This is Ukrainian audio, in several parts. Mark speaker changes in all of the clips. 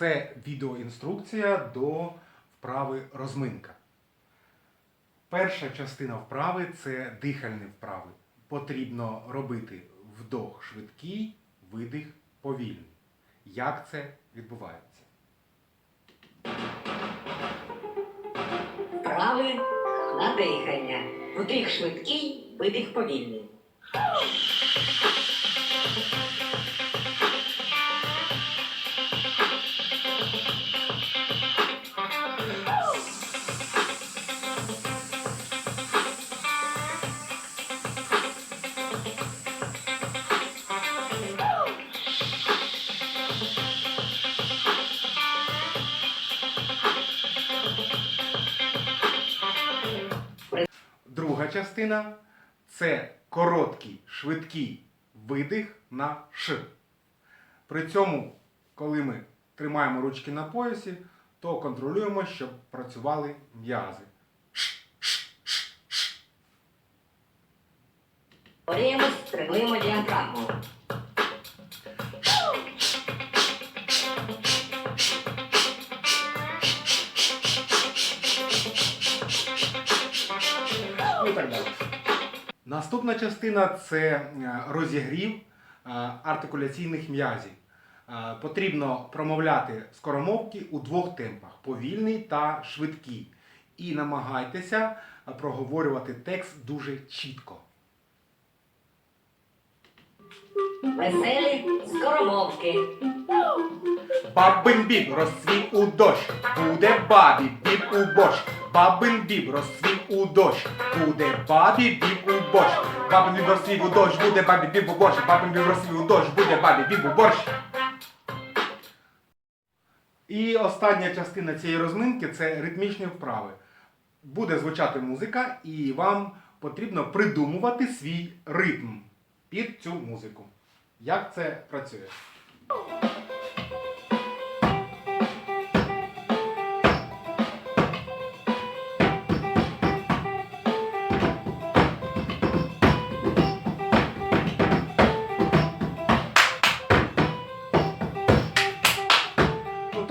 Speaker 1: Це відеоінструкція до вправи розминка. Перша частина вправи це дихальні вправи. Потрібно робити вдох швидкий, видих повільний. Як це відбувається?
Speaker 2: Вправи на дихання. Вдих швидкий, видих повільний.
Speaker 1: Частина це короткий, швидкий видих на ш. При цьому, коли ми тримаємо ручки на поясі, то контролюємо, щоб працювали м'язи.
Speaker 2: Боріємось, тренуємо діафрагму.
Speaker 1: І так далі. Наступна частина це е, розігрів е, артикуляційних м'язів. Е, Потрібно промовляти скоромовки у двох темпах повільний та швидкий. І намагайтеся проговорювати текст дуже чітко.
Speaker 2: Веселі скоромовки.
Speaker 1: Бабин біб розцвів у дощ, буде бабі біб у борщ. Бабин біб розцвів у дощ, буде бабі біб у борщ. Бабин біб розцвів у дощ, буде бабі біб у борщ. Бабин біб розцвів у дощ, буде бабі біб у борщ. І остання частина цієї розминки це ритмічні вправи. Буде звучати музика, і вам потрібно придумувати свій ритм під цю музику. Як це працює?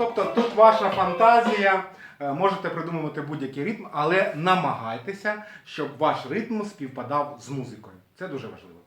Speaker 1: Тобто тут ваша фантазія, е, можете придумувати будь-який ритм, але намагайтеся, щоб ваш ритм співпадав з музикою. Це дуже важливо.